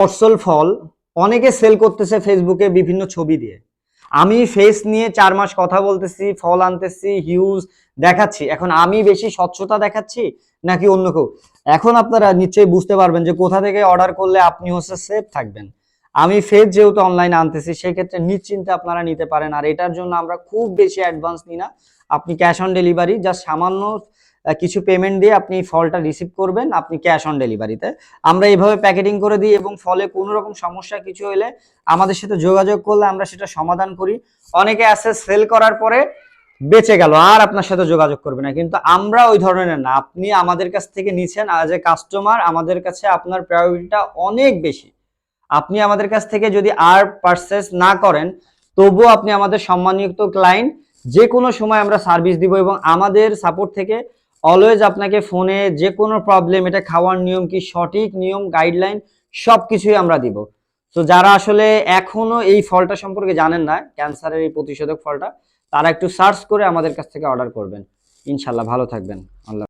ফসল ফল অনেকে সেল করতেছে ফেসবুকে বিভিন্ন ছবি দিয়ে। আমি ফেস নিয়ে চার মাস কথা বলতেছি, ফল আনতেছি হিউজ দেখাচ্ছি। এখন আমি বেশি স্বচ্ছতা দেখাচ্ছি নাকি অন্য কেউ? এখন আপনারা নিশ্চয়ই বুঝতে পারবেন যে কোথা থেকে অর্ডার করলে আপনি হচ্ছে সেফ থাকবেন। আমি ফেস যেহেতু অনলাইনে আনতেছি সেই ক্ষেত্রে নিশ্চিন্তে আপনারা নিতে পারেন। আর এটার জন্য আমরা খুব বেশি অ্যাডভান্স নিই না। আপনি ক্যাশ অন ডেলিভারি যা সামান্য কিছু পেমেন্ট দিয়ে আপনি ফলটা রিসিভ করবেন, আপনি ক্যাশ অন ডেলিভারিতে আমরা এইভাবে প্যাকেটিং করে দিই এবং ফলে কোনো রকম সমস্যা কিছু হলে আমাদের সাথে যোগাযোগ করলে আমরা সেটা সমাধান করি। অনেকে আছে সেল করার পরে বেঁচে গেল, আর আপনার সাথে যোগাযোগ করবে না। কিন্তু আমরা ওই ধরনের না, আপনি আমাদের কাছ থেকে নিছেন আজ এ কাস্টমার আমাদের কাছে আপনার প্রায়োরিটিটা অনেক বেশি। আপনি আমাদের কাছ থেকে যদি আর পারচেস না করেন, তবুও আপনি আমাদের সম্মানযুক্ত ক্লায়েন্ট যে কোনো সময় আমরা সার্ভিস দিব এবং আমাদের সাপোর্ট থেকে অলওয়েজ আপনাকে ফোনে যে কোনো প্রবলেম এটা খাওয়ার নিয়ম কি সঠিক নিয়ম গাইডলাইন সব কিছুই আমরা দিব। তো যারা আসলে এখনও এই ফলটা সম্পর্কে জানেন না ক্যান্সারের এই প্রতিষেধক ফলটা, তারা একটু সার্চ করে আমাদের কাছ থেকে অর্ডার করবেন। ইনশাল্লাহ ভালো থাকবেন। আল্লাহ